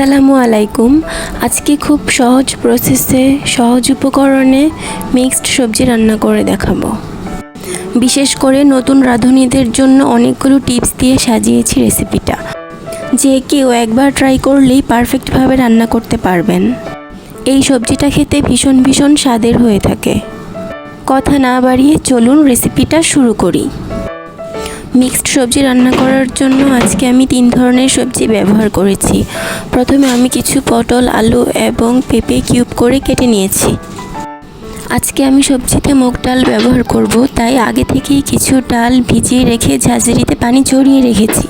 আসসালামু আলাইকুম। আজকে খুব সহজ প্রসেসে সহজ উপকরণে মিক্সড সবজি রান্না করে দেখাবো। বিশেষ করে নতুন রাঁধুনিদের জন্য অনেকগুলো টিপস দিয়ে সাজিয়েছি রেসিপিটা যে কেউ একবার ট্রাই করলেই পারফেক্টভাবে রান্না করতে পারবেন। এই সবজিটা খেতে ভীষণ ভীষণ স্বাদের হয়ে থাকে। কথা না বাড়িয়ে চলুন রেসিপিটা শুরু করি। মিক্সড সবজি রান্না করার জন্য আজকে আমি তিন ধরনের সবজি ব্যবহার করেছি। প্রথমে আমি কিছু পটল, আলু এবং পেঁপে কিউব করে কেটে নিয়েছি। আজকে আমি সবজিতে মুগ ডাল ব্যবহার করব, তাই আগে থেকেই কিছু ডাল ভিজিয়ে রেখে ঝাঁঝরিতে পানি ঝরিয়ে রেখেছি।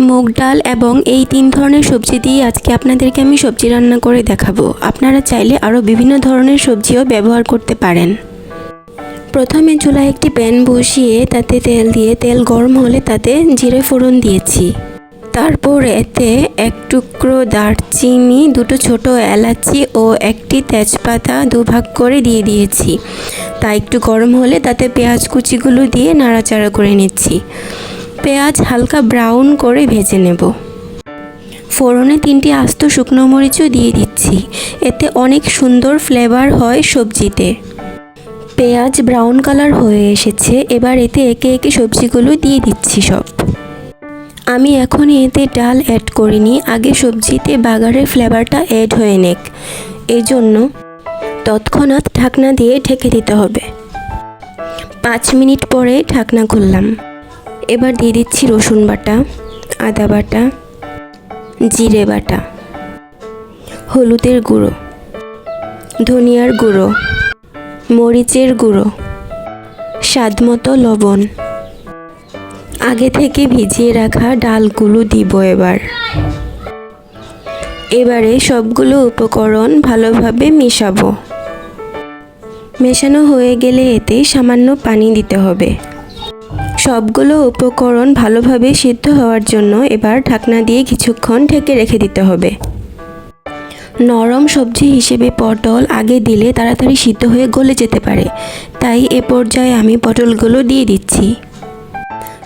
মুগ ডাল এবং এই তিন ধরনের সবজি দিয়ে আজকে আপনাদেরকে আমি সবজি রান্না করে দেখাবো। আপনারা চাইলে আরও বিভিন্ন ধরনের সবজিও ব্যবহার করতে পারেন। প্রথমে চুলায় একটি প্যান বসিয়ে তাতে তেল দিয়ে, তেল গরম হলে তাতে জিরে ফোড়ন দিয়েছি। তারপর এতে এক টুকরো দারচিনি, দুটো ছোট এলাচি ও একটি তেজপাতা দুভাগ করে দিয়ে দিয়েছি। তা একটু গরম হলে তাতে পেঁয়াজ কুচিগুলো দিয়ে নাড়াচাড়া করে নিচ্ছি। পেঁয়াজ হালকা ব্রাউন করে ভেজে নেব। ফোড়নে তিনটি আস্ত শুকনো মরিচও দিয়ে দিচ্ছি। এতে অনেক সুন্দর ফ্লেভার হয় সবজিতে। পেঁয়াজ ব্রাউন কালার হয়ে এসেছে, এবার এতে একে একে সবজিগুলো দিয়ে দিচ্ছি সব। আমি এখন এতে ডাল অ্যাড করিনি, আগে সবজিতে বাগারের ফ্লেভারটা অ্যাড হয়ে নেক। এই জন্য তৎক্ষণাৎ ঢাকনা দিয়ে ঢেকে দিতে হবে। পাঁচ মিনিট পরে ঢাকনা খুললাম। এবার দিয়ে দিচ্ছি রসুন বাটা, আদা বাটা, জিরে বাটা, হলুদের গুঁড়ো, ধনিয়ার গুঁড়ো। মরিচের গুঁড়ো, স্বাদমতো লবণ। আগে থেকে ভিজিয়ে রাখা ডালগুলো দিব এবার। এবারে সবগুলো উপকরণ ভালোভাবে মেশাবো। মেশানো হয়ে গেলে এতে সামান্য পানি দিতে হবে। সবগুলো উপকরণ ভালোভাবে সিদ্ধ হওয়ার জন্য এবার ঢাকনা দিয়ে কিছুক্ষণ ঢেকে রেখে দিতে হবে। নরম সবজি হিসেবে পটল আগে দিলে তাড়াতাড়ি সিদ্ধ হয়ে গলে যেতে পারে। তাই এ পর্যায়ে আমি পটলগুলো দিয়ে দিচ্ছি।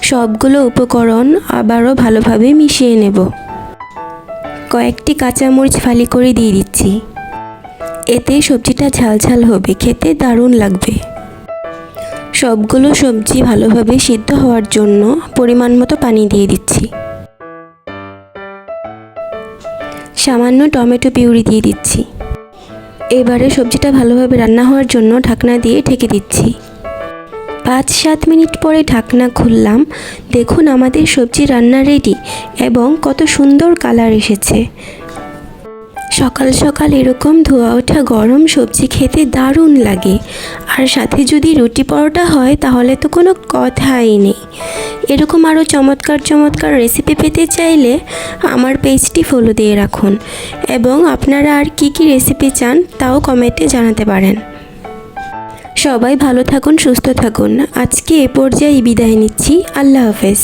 সবগুলো উপকরণ আবারও ভালোভাবে মিশিয়ে নেব। কয়েকটি কাঁচামরিচ ফালি করে দিয়ে দিচ্ছি। এতে সবজিটা ঝালঝাল হবে, খেতে দারুণ লাগবে। সবগুলো সবজি ভালোভাবে সিদ্ধ হওয়ার জন্য পরিমাণ মতো পানি দিয়ে দিচ্ছি। সামান্য টমেটো পিউরি দিয়ে দিচ্ছি। এবারে সবজিটা ভালোভাবে রান্না হওয়ার জন্য ঢাকনা দিয়ে ঢেকে দিচ্ছি। পাঁচ সাত মিনিট পরে ঢাকনা খুললাম। দেখুন আমাদের সবজি রান্না রেডি এবং কত সুন্দর কালার এসেছে। সকাল সকাল এরকম ধোয়া ওঠা গরম সবজি খেতে দারুণ লাগে। আর সাথে যদি রুটি পরোটা হয়, তাহলে তো কোনো কথাই নেই। এরকম আরও চমৎকার চমৎকার রেসিপি পেতে চাইলে আমার পেজটি ফলো দিয়ে রাখুন। এবং আপনারা আর কি কি রেসিপি চান, তাও কমেন্টে জানাতে পারেন। সবাই ভালো থাকুন, সুস্থ থাকুন। আজকে এ পর্যায়ে বিদায় নিচ্ছি। আল্লাহ হাফেজ।